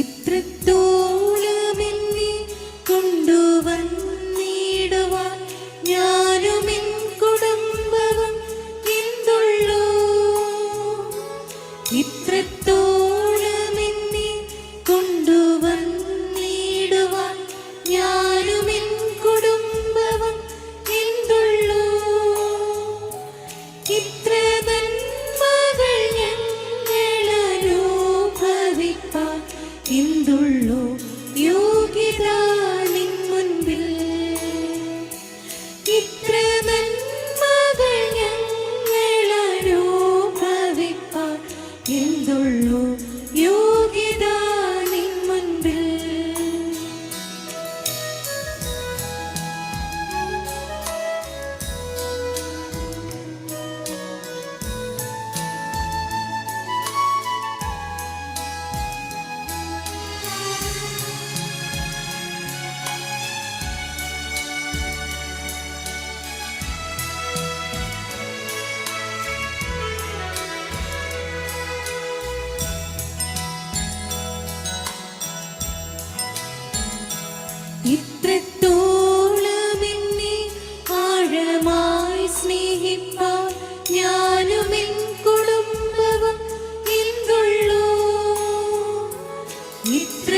ഇത്രത്തോളം ഇത്ര ഇത്രത്തോളം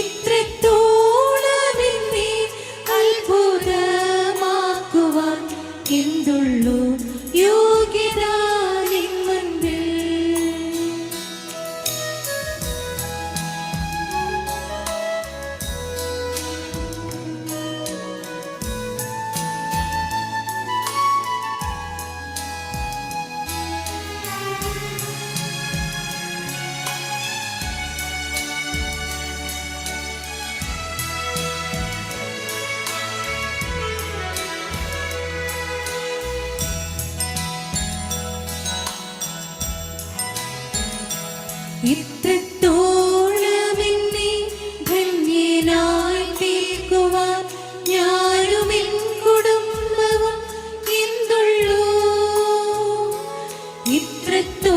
ഇത്രത്തോളം ഇത്രത്തോ